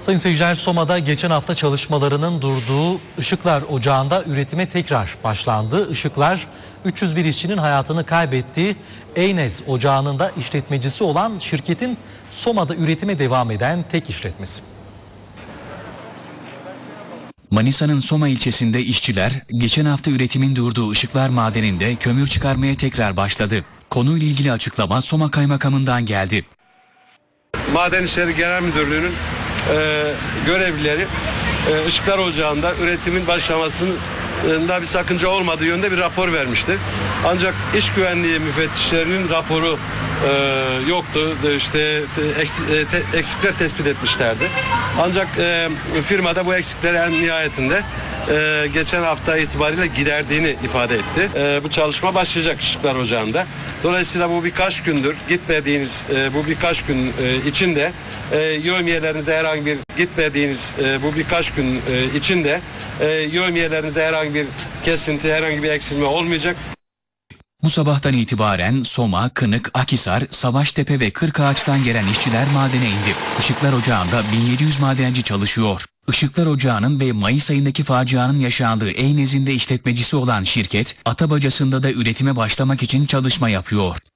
Sayın seyirciler Soma'da geçen hafta çalışmalarının durduğu Işıklar Ocağı'nda üretime tekrar başlandı. Işıklar 301 işçinin hayatını kaybettiği Eynez Ocağı'nın da işletmecisi olan şirketin Soma'da üretime devam eden tek işletmesi. Manisa'nın Soma ilçesinde işçiler geçen hafta üretimin durduğu Işıklar Madeni'nde kömür çıkarmaya tekrar başladı. Konuyla ilgili açıklama Soma Kaymakamından geldi. Maden İşleri Genel Müdürlüğü'nün görevlileri e, Işıklar Ocağı'nda üretimin başlamasında bir sakınca olmadığı yönde bir rapor vermişti. Ancak iş güvenliği müfettişlerinin raporu e, yoktu. E, İşte e, eksikler tespit etmişlerdi. Ancak e, firmada bu eksikleri en nihayetinde e, geçen hafta itibariyle giderdiğini ifade etti. E, bu çalışma başlayacak Işıklar Ocağı'nda. Dolayısıyla bu birkaç gündür gitmediğiniz e, bu birkaç gün e, içinde e, yövmiyelerinizde herhangi bir gitmediğiniz e, bu birkaç gün e, içinde e, yövmiyelerinizde herhangi bir kesinti, herhangi bir eksilme olmayacak. Bu sabahtan itibaren Soma, Kınık, Akisar, Savaştepe ve Kırkağaç'tan gelen işçiler madene indi. Işıklar Ocağı'nda 1700 madenci çalışıyor. Işıklar Ocağı'nın ve Mayıs ayındaki facianın yaşandığı Eynez'in de işletmecisi olan şirket, Atabacası'nda da üretime başlamak için çalışma yapıyor.